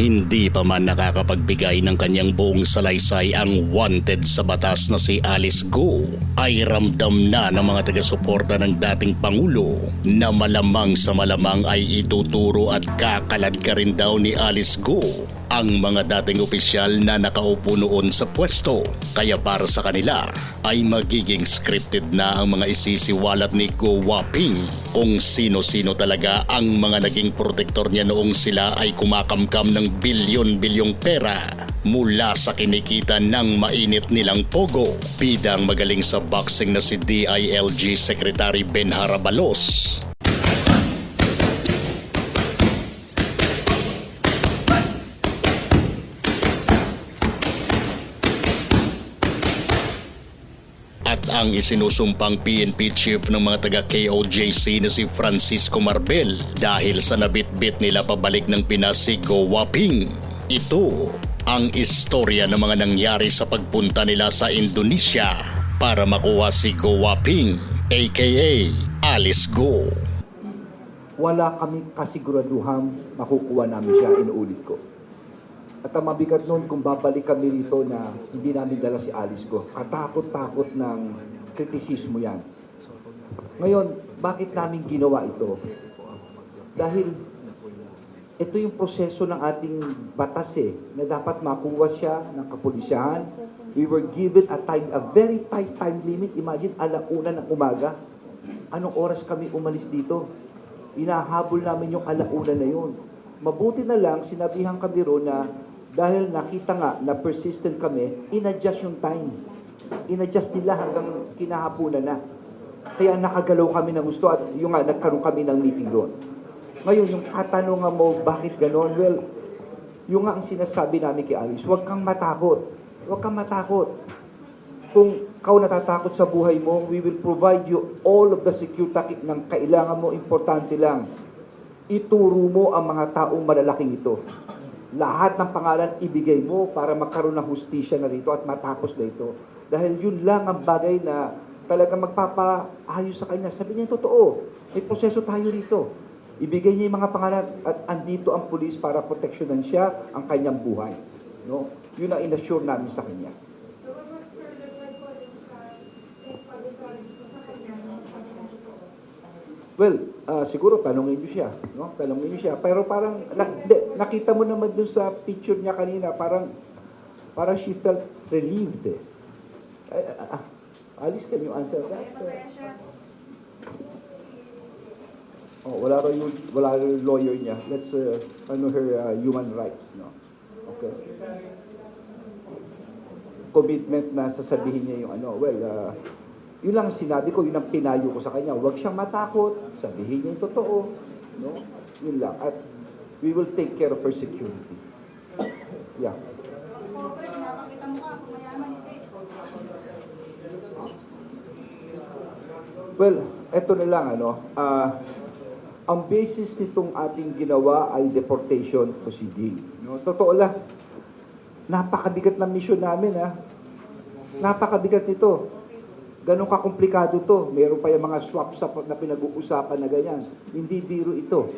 Hindi pa man nakakapagbigay ng kanyang buong salaysay ang wanted sa batas na si Alice Go ay ramdam na ng mga taga-suporta ng dating Pangulo na malamang sa malamang ay ituturo at kakalad ka rin daw ni Alice Go ang mga dating opisyal na nakaupo noon sa pwesto. Kaya para sa kanila ay magiging scripted na ang mga isisiwalat ni Go Waping kung sino-sino talaga ang mga naging protektor niya noong sila ay kumakamkam ng bilyon-bilyong pera mula sa kinikita ng mainit nilang pogo. Bidang magaling sa boxing na si DILG Secretary Ben Harabalos at ang isinusumpang PNP chief ng mga taga KOJC na si Francisco Marbel dahil sa nabitbit nila pabalik ng Pinas si Go Waping. Ito ang istorya ng mga nangyari sa pagpunta nila sa Indonesia para makuha si Go Waping aka Alice Go. wala kami kasiguraduhang makukuha namin siya, inuulit ko. At ang mabigat nun kung babalik kami rito na hindi namin dala si Alice ko. Katakot-takot ng kritisismo yan. Ngayon, bakit namin ginawa ito? Dahil ito yung proseso ng ating batas eh, na dapat makuha siya ng kapulisyahan. We were given a time, a very tight time limit. Imagine, alauna ng umaga. Anong oras kami umalis dito? Inahabol namin yung alauna na yun. Mabuti na lang, sinabihan kami ro na dahil nakita nga na persistent kami, in-adjust yung time. In-adjust nila hanggang kinahapunan na. Kaya nakagalaw kami ng gusto at yung nga, nagkaroon kami ng meeting doon. Ngayon, yung katanungan mo, bakit ganon? Well, yung nga ang sinasabi namin kay Alice, huwag kang matakot. Huwag kang matakot. Kung kau natatakot sa buhay mo, we will provide you all of the security ng kailangan mo, importante lang. Ituro mo ang mga taong malalaking ito. Lahat ng pangalan ibigay mo para magkaroon ng hustisya na rito at matapos na ito. Dahil yun lang ang bagay na talaga magpapaayos sa kanya. Sabi niya, totoo. May proseso tayo rito. Ibigay niya yung mga pangalan at andito ang pulis para proteksyonan siya ang kanyang buhay. No? Yun ang inassure namin sa kanya. Well, ah, siguro tanongin niyo siya, no? Tanongin niyo siya. Pero parang na, de, nakita mo naman dun sa picture niya kanina, parang parang she felt relieved. Eh. Ah, ah, Alice, can you answer that? Oh, wala raw yung wala yung lawyer niya. Let's uh, ano her uh, human rights, no. Okay. Commitment na sasabihin niya yung ano, well, uh, yun lang ang sinabi ko, yun ang pinayo ko sa kanya. Huwag siyang matakot, sabihin niya yung totoo. No? Yun lang. At we will take care of her security. Yeah. Corporate, napakita mo ka, kung mayaman hindi. Well, eto na lang, ano, ah, ang basis nitong ating ginawa ay deportation proceeding. No? Totoo lang, napakabigat ng mission namin, ha? Napakabigat nito. Ganon kakomplikado to. Meron pa yung mga swap sa na pinag-uusapan na ganyan. Hindi biro ito.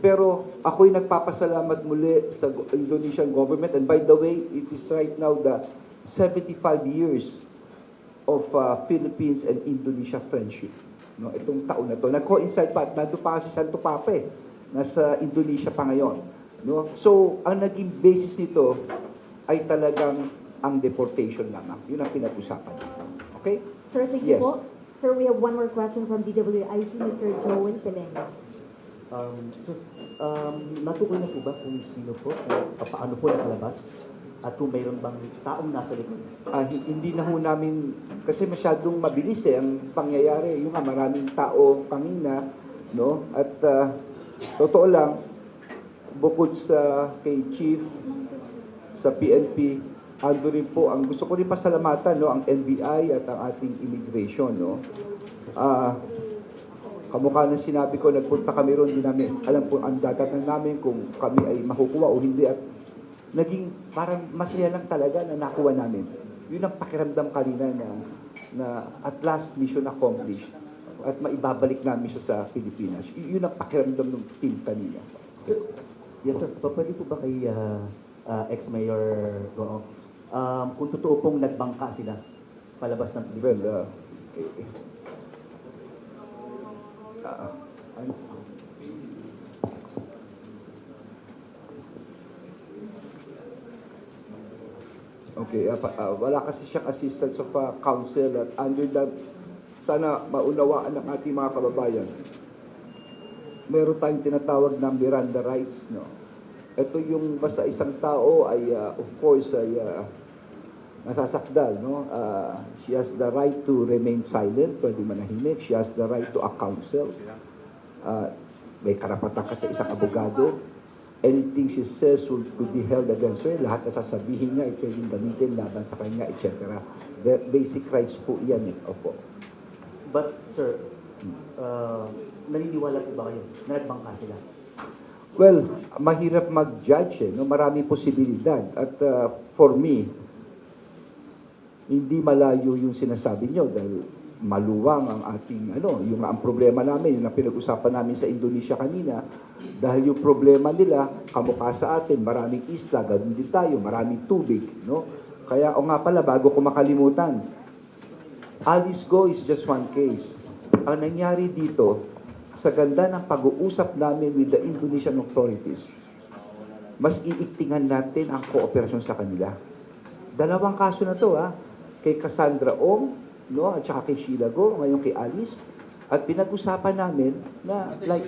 Pero ako'y nagpapasalamat muli sa Indonesian government. And by the way, it is right now the 75 years of uh, Philippines and Indonesia friendship. No, itong taon na to. Nag-coincide pa, nandun pa si Santo Papa eh. Nasa Indonesia pa ngayon. No? So, ang naging basis nito ay talagang ang deportation lamang. Yun ang pinag-usapan. Okay? Sir, thank Yes. you po. Sir, we have one more question from DWIC, Mr. Joel Pelena. Um, so, um, natukoy na po ba kung sino po, kung paano po nakalabas, at kung mayroon bang taong nasa likod? Ah, hi- hindi na ho namin, kasi masyadong mabilis eh, ang pangyayari. Yung nga, maraming tao kanina, no? At ah, totoo lang, bukod sa kay Chief, sa PNP, ando rin po, ang gusto ko rin pasalamatan, no? Ang NBI at ang ating immigration, no? Ah, kamukha ng sinabi ko, nagpunta kami ron, hindi namin alam po ang dagatan namin kung kami ay makukuha o hindi at naging parang masaya lang talaga na nakuha namin. Yun ang pakiramdam kanina na, na at last mission accomplished at maibabalik namin siya sa Pilipinas. Y- yun ang pakiramdam ng team kanina. Yes, sir. Pa- Pwede po ba kay ah, ah, ex-mayor Goo? Um, kung totoo pong nagbangka sila palabas ng Pilipinas? Well, uh, Okay, pa- ah, wala kasi siyang assistance of uh, counsel at under the, sana maunawaan ng ating mga kababayan. Meron tayong tinatawag na Miranda rights, no? Ito yung basta isang tao ay, ah, of course, ay ah, nasasakdal, no? Ah, she has the right to remain silent, pwede manahimik. She has the right to a counsel. Ah, may karapatan ka sa isang abogado. Anything she says will, could be held against her. Lahat na sasabihin niya, ay pwedeng gamitin laban sa kanya, etc. The basic rights po yan, eh. Opo. But, sir, uh, naniniwala po ba kayo na nagbangka sila? Well, mahirap mag-judge eh, no? Marami posibilidad. At uh, for me, hindi malayo yung sinasabi nyo dahil maluwang ang ating, ano, yung ang problema namin, yung na pinag-usapan namin sa Indonesia kanina, dahil yung problema nila, kamukha sa atin, maraming isla, ganun din tayo, maraming tubig, no? Kaya, o nga pala, bago ko makalimutan, Alice Go is just one case. Ang nangyari dito, sa ganda ng pag-uusap namin with the Indonesian authorities, mas iiktingan natin ang kooperasyon sa kanila. Dalawang kaso na to, ha? Kay Cassandra Ong, no? At saka kay Sheila Go, ngayon kay Alice. At pinag-usapan namin na like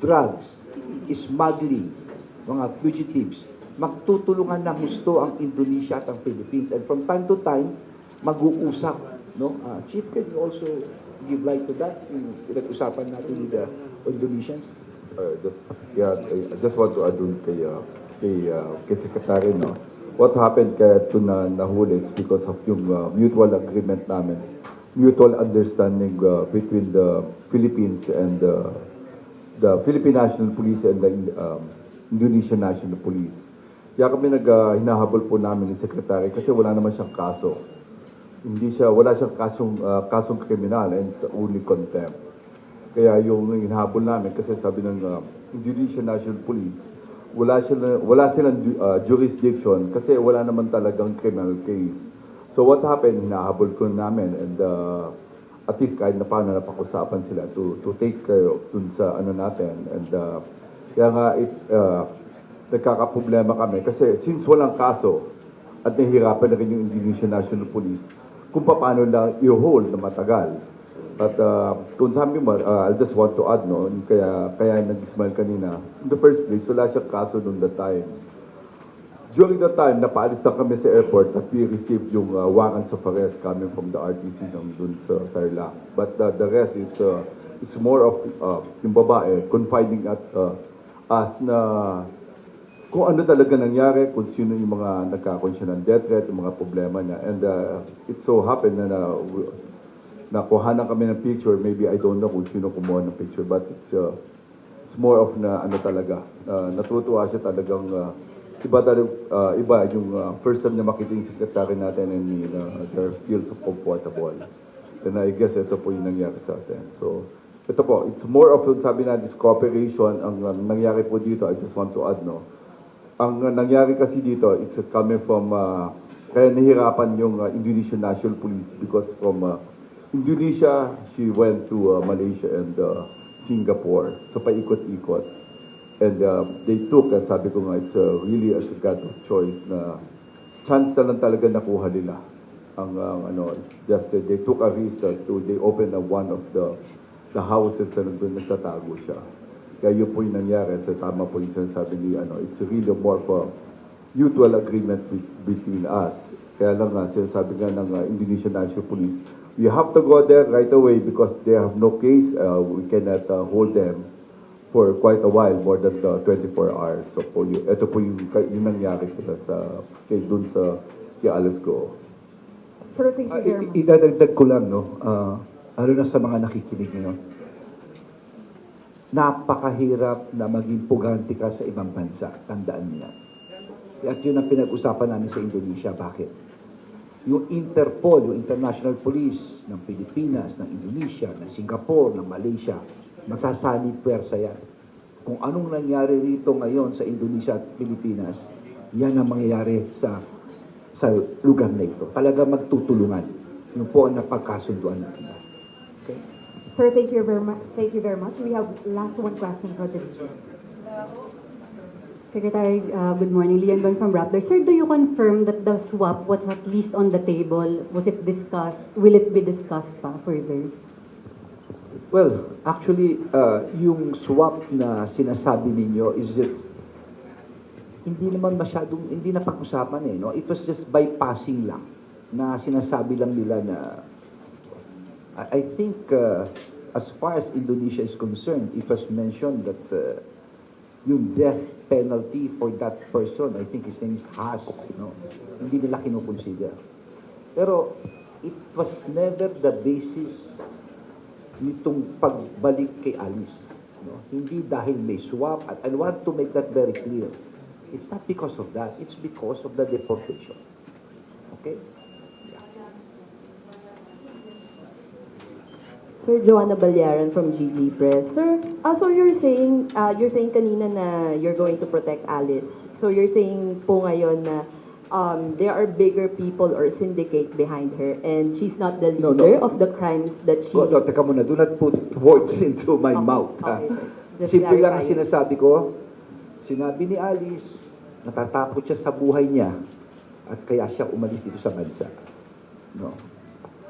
drugs, smuggling, mga fugitives, magtutulungan ng gusto ang Indonesia at ang Philippines. And from time to time, mag-uusap. No? Ah, Chief, can you also give light to that? Pinag-usapan natin with the Indonesians? Uh, just, yeah, I just want to add dun kay, uh, kay, uh, kay Secretary, no? What happened kaya ito na nahuli because of yung uh, mutual agreement namin, mutual understanding uh, between the Philippines and uh, the Philippine National Police and the um, Indonesian National Police. Kaya kami nag, uh, po namin ni Secretary kasi wala naman siyang kaso. Hindi siya, wala siyang kasong, uh, kasong kriminal and only contempt. Kaya yung hinahabol namin kasi sabi ng uh, Indonesian National Police, wala sila wala silang uh, jurisdiction kasi wala naman talagang criminal case. So what happened, hinahabol ko namin and uh, at least kahit na paano napag-usapan sila to to take care of dun sa ano natin and uh, kaya nga it uh, nagkakaproblema kami kasi since walang kaso at nahihirapan na rin yung Indonesian National Police kung paano lang i-hold na matagal. At uh, kung sabi mo, uh, I just want to add, no, kaya, kaya nag-smile kanina, in the first place, wala siyang kaso noon that time. During that time, napaalis na kami sa airport at we received yung uh, warrants of arrest coming from the RTC ng dun sa Tarlac. But uh, the rest is, uh, it's more of uh, yung babae confiding at uh, us na kung ano talaga nangyari, kung sino yung mga nagkakonsya ng death threat, yung mga problema niya. And uh, it so happened na, na nakuha na kami ng picture, maybe I don't know kung sino kumuha ng picture, but it's, uh, it's more of na ano talaga, uh, natutuwa siya talagang uh, iba talaga, uh, iba yung uh, first time na makita yung secretary natin and me, na they feel so comfortable. And I guess ito po yung nangyari sa atin. So, ito po, it's more of, sabi na, this cooperation, ang uh, nangyari po dito, I just want to add, no, ang uh, nangyari kasi dito, it's coming from, uh, kaya nahirapan yung uh, Indonesian National Police because from uh, Indonesia, she went to uh, Malaysia and uh, Singapore. So paikot-ikot. And uh, they took, and sabi ko nga, it's uh, really a God of choice na chance na lang talaga nakuha nila. Ang, ang ano, just that they took a risk uh, to, they opened uh, one of the the houses na nandun nagtatago siya. Kaya yun po yung nangyari. So tama po yung sinasabi ni, ano, it's really more a mutual agreement be- between us. Kaya lang nga, sinasabi nga ng uh, Indonesian National Police, we have to go there right away because they have no case. Uh, we cannot uh, hold them for quite a while, more than uh, 24 hours. So po yun, ito po yung, yung nangyari sila sa, kay dun sa, kay Alice Go. Sir, thank Ah, you very i- much. idadagdag ko lang, no? Ah, lalo na sa mga nakikinig ngayon. Napakahirap na maging puganti ka sa ibang bansa. Tandaan niyo yan. At yun ang pinag-usapan namin sa Indonesia. Bakit? Yung Interpol, yung International Police ng Pilipinas, ng Indonesia, ng Singapore, ng Malaysia, masasanib pwersa yan. Kung anong nangyari rito ngayon sa Indonesia at Pilipinas, yan ang mangyayari sa sa lugar na ito. Talaga magtutulungan. Yun po ang napagkasunduan natin. Okay? Sir, thank you very much. Thank you very much. We have last one question for the Secretary, uh, good morning. Lian Bang from Rappler. Sir, do you confirm that the swap was at least on the table? Was it discussed? Will it be discussed pa further? Well, actually, uh, yung swap na sinasabi ninyo is it hindi naman masyadong, hindi na pag-usapan eh, no? It was just bypassing lang na sinasabi lang nila na I, I think uh, as far as Indonesia is concerned, it was mentioned that uh, yung death penalty for that person, I think his name is Haas, no? Hindi nila kinukonsider. Pero it was never the basis nitong pagbalik kay Alice. No? Hindi dahil may swap. At I want to make that very clear. It's not because of that. It's because of the deportation. Okay? Sir Joanna Balyaran from GG Press. Sir, ah, so you're saying, ah, you're saying kanina na you're going to protect Alice. So you're saying po ngayon na um, there are bigger people or syndicate behind her and she's not the No, leader no. of the crimes that she... Oh, no, teka muna. Do not put words into my Okay, mouth. ha? okay, sir. Just Simple lang ang clarify. sinasabi ko. Sinabi ni Alice, natatakot siya sa buhay niya at kaya siya umalis dito sa bansa. No.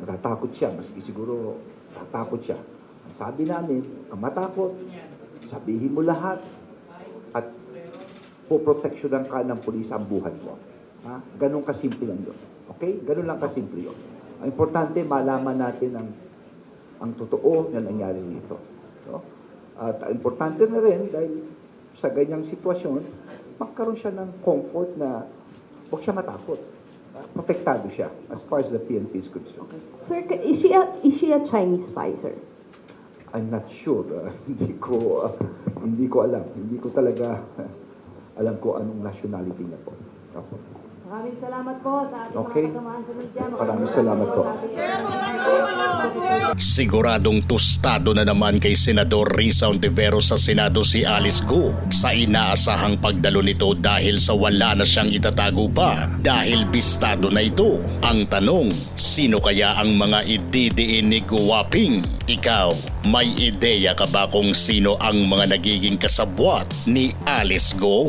Natatakot siya, maski siguro natatakot siya. Ang Sabi namin, ang matakot, sabihin mo lahat at poproteksyonan ka ng pulis ang buhay mo. Ha? Ganun kasimple lang yun. Okay? Ganun lang kasimple yun. Ang importante, malaman natin ang ang totoo na nangyari dito. No? At ang importante na rin, dahil sa ganyang sitwasyon, magkaroon siya ng comfort na huwag siya matakot. Protektado siya as far as the PNP is concerned. Sir, ka- is she a, is she a Chinese sir? I'm not sure. ah, hindi ko ah, hindi ko alam. Hindi ko talaga alam ko anong nationality niya po. Opo. Maraming salamat po sa ating Okay. mga kasamahan sa media. Maraming salamat po. Siguradong tostado na naman kay Senador Risa Ontiveros sa Senado si Alice Go sa inaasahang pagdalo nito dahil sa wala na siyang itatago pa dahil bistado na ito. Ang tanong, sino kaya ang mga ididiin ni Guwaping? Ikaw, may ideya ka ba kung sino ang mga nagiging kasabwat ni Alice Go?